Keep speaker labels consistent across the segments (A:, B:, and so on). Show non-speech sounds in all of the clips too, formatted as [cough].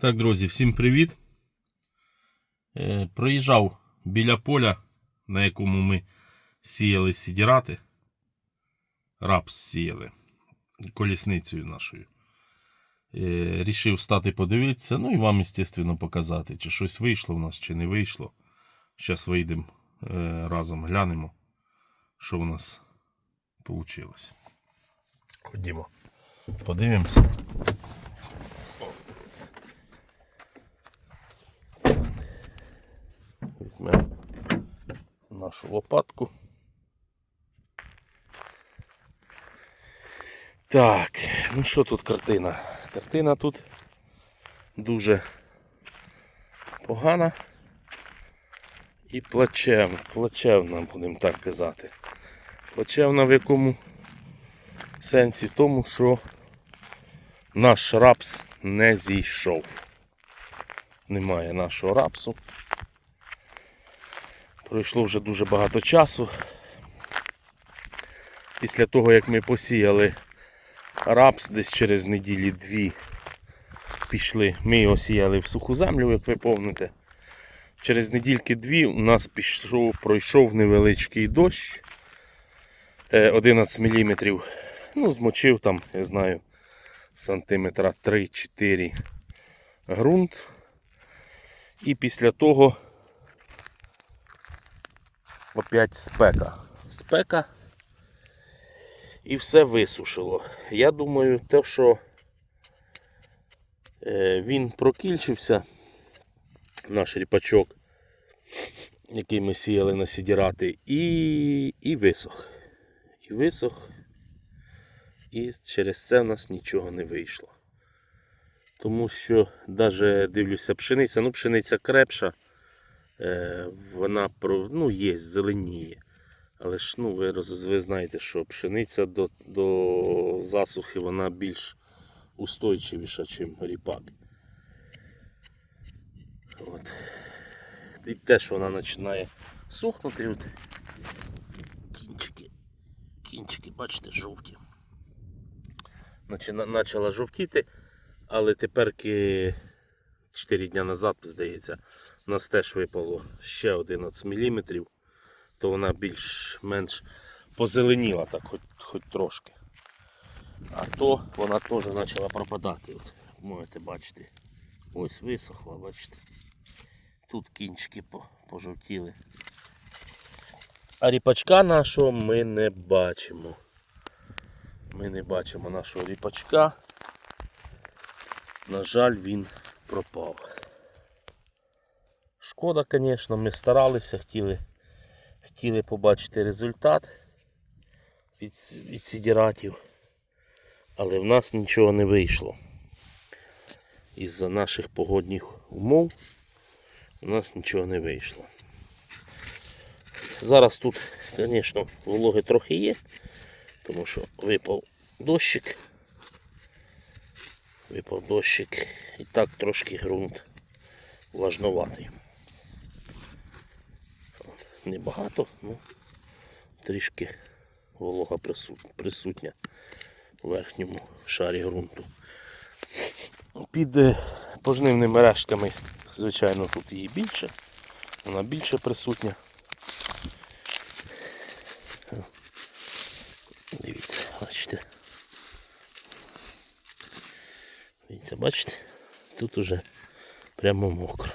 A: Так, друзі, всім привіт. Е, проїжджав біля поля, на якому ми сіяли сідірати. Рапс сіяли колісницею нашою. Е, рішив стати подивитися, ну і вам, звісно, показати, чи щось вийшло в нас, чи не вийшло. Зараз вийдемо е, разом, глянемо, що в нас вийшло. Ходімо, подивимося. Візьмемо нашу лопатку. Так, ну що тут картина? Картина тут дуже погана і плачевна, плачевна, будемо так казати. Плачевна в якому сенсі? Тому, що наш рапс не зійшов. Немає нашого рапсу. Пройшло вже дуже багато часу. Після того, як ми посіяли рапс, десь через неділі дві пішли. Ми його сіяли в суху землю, як ви помните. Через недільки дві у нас пішов, пройшов невеличкий дощ е, 11 мм. Ну, змочив там, я знаю, сантиметра 3-4 ґрунт. І після того опять спека. Спека і все висушило. Я думаю, те, що е, він прокільчився, наш ріпачок, який ми сіяли на сідірати, і, і висох. І висох. І через це в нас нічого не вийшло. Тому що навіть дивлюся пшениця, ну пшениця крепша. Е, вона ну, є, зеленіє. Але ж ну, ви, ви знаєте, що пшениця до, до засухи вона більш устойчивіша, ніж ріпак. От. І теж вона починає сухнути. От. Кінчики, кінчики, бачите, жовті. Почала жовтіти, але тепер 4 дні назад, здається, у нас теж випало ще 11 мм, то вона більш-менш позеленіла так, хоч, хоч трошки. А то вона теж почала пропадати. От, можете бачити. Ось висохла, бачите. Тут кінчики по- пожовтіли. А ріпачка нашого ми не бачимо. Ми не бачимо нашого ріпачка. На жаль, він пропав. Шкода, звісно, ми старалися, хотіли, хотіли побачити результат від, від сідіратів, але в нас нічого не вийшло. Із-за наших погодних умов у нас нічого не вийшло. Зараз тут, звісно, вологи трохи є, тому що випав дощик. Випав дощик і так трошки ґрунт влажноватий. Небагато, ну трішки волога присутня у верхньому шарі ґрунту. Під е, пожнивними рештами, звичайно, тут її більше, вона більше присутня. Дивіться, бачите. Дивіться, бачите? Тут уже прямо мокро.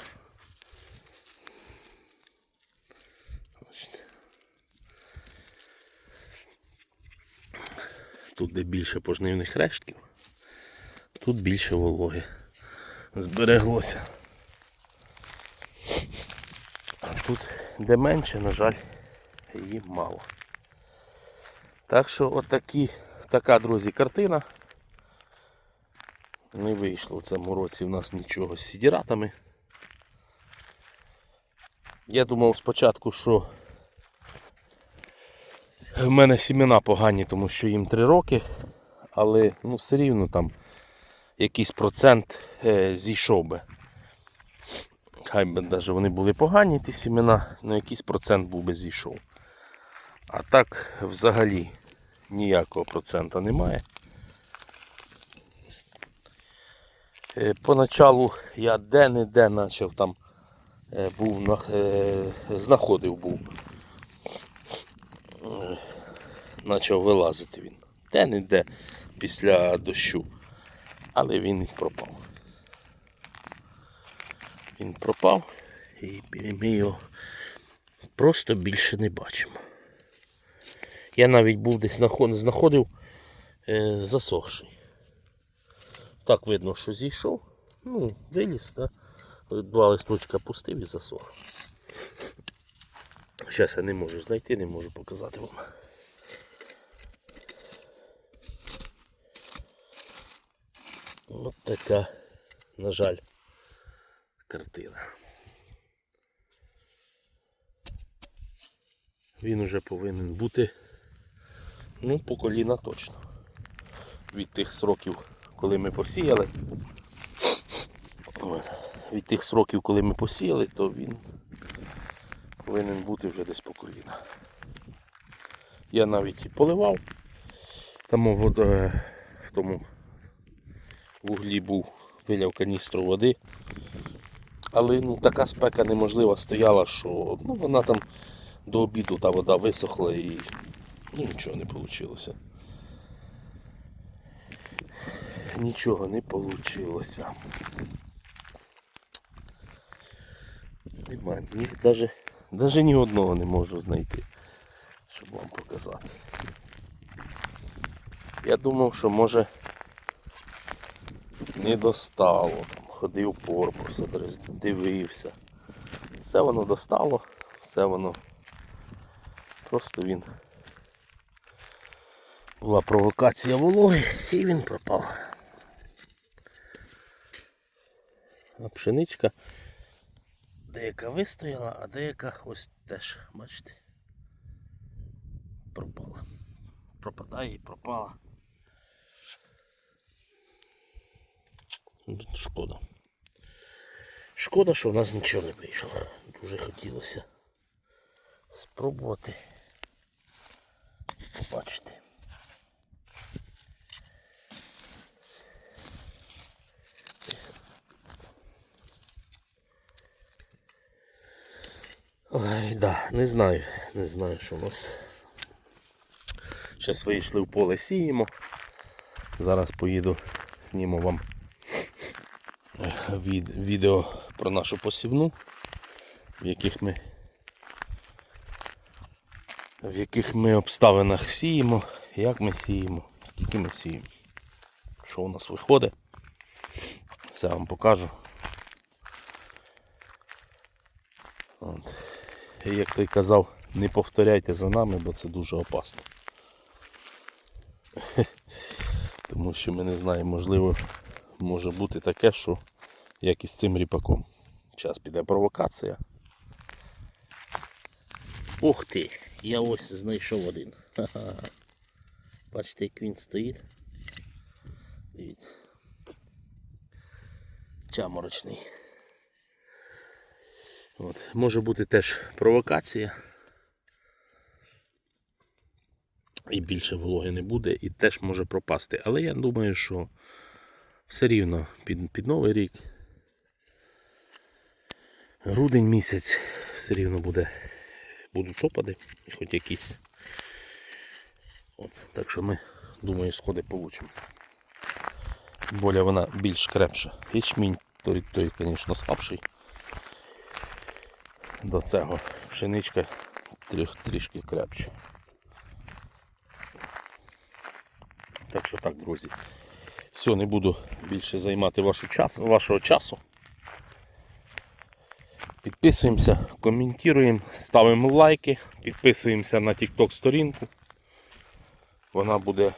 A: Тут де більше пожнивних рештків, тут більше вологи збереглося. А тут де менше, на жаль, її мало. Так що отакі, така, друзі, картина. Не вийшло в цьому році в нас нічого з сідіратами. Я думав спочатку, що в мене сімена погані, тому що їм 3 роки, але ну, все рівно там якийсь процент е, зійшов би. Хай би навіть вони були погані, ті сімена, але якийсь процент був би зійшов. А так взагалі ніякого процента немає. Е, Поначалу я де-не-де почав там е, був е, знаходив був. Почав вилазити він. Де-не-де після дощу. Але він пропав. Він пропав і ми його просто більше не бачимо. Я навіть був десь знаходив е, засохший. Так видно, що зійшов. Ну, виліз, да? два листочка пустив і засох. Зараз я не можу знайти, не можу показати вам. От така, на жаль, картина. Він уже повинен бути ну, по коліна точно. Від тих сроків, коли ми посіяли. Від тих сроків, коли ми посіяли, то він повинен бути вже десь по коліна. Я навіть і поливав. Там вода, в тому вуглі був виляв каністру води. Але ну, така спека неможлива стояла, що ну, вона там до обіду та вода висохла і ну, нічого не вийшло. Нічого не вийшло. Немає, навіть, навіть ні одного не можу знайти, щоб вам показати. Я думав, що може не достало. Там, ходив порпуса, дивився. Все воно достало, все воно. Просто він. Була провокація вологи і він пропав. А пшеничка деяка вистояла, а деяка ось теж, бачите, пропала. Пропадає і пропала. Шкода. Шкода, що в нас нічого не вийшло. Дуже хотілося спробувати побачити. Ой, да, не знаю, не знаю, що у нас. Зараз вийшли в поле сіємо. Зараз поїду, зніму вам від, відео про нашу посівну, в яких ми в яких ми обставинах сіємо, як ми сіємо, скільки ми сіємо, що у нас виходить. Це я вам покажу. От. І як той казав, не повторяйте за нами, бо це дуже опасно. [laughs] Тому що ми не знаємо, можливо, може бути таке, що як із цим ріпаком. Зараз піде провокація. Ух ти! Я ось знайшов один. Ха-ха. [laughs] Бачите, як він стоїть. Дивіться. Чаморочний. От. Може бути теж провокація. І більше вологи не буде, і теж може пропасти. Але я думаю, що рівно під, під Новий рік, грудень місяць, все рівно буде, будуть опади, хоч якісь. От. Так що ми, думаю, сходи получимо. Боля вона більш крепша. Ячмінь той, той, звісно, слабший до цього пшеничка тріх, трішки крепче. Так що так, друзі. Все, не буду більше займати вашу час, вашого часу. Підписуємося, коментуємо, ставимо лайки, підписуємося на TikTok сторінку. Вона буде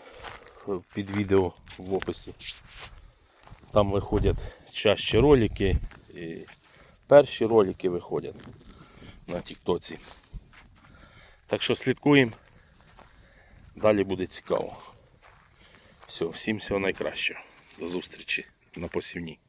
A: е, під відео в описі. Там виходять чаще ролики. І перші ролики виходять на Тіктоці. Так що слідкуємо. Далі буде цікаво. Все, всім всього найкращого. До зустрічі на посівній.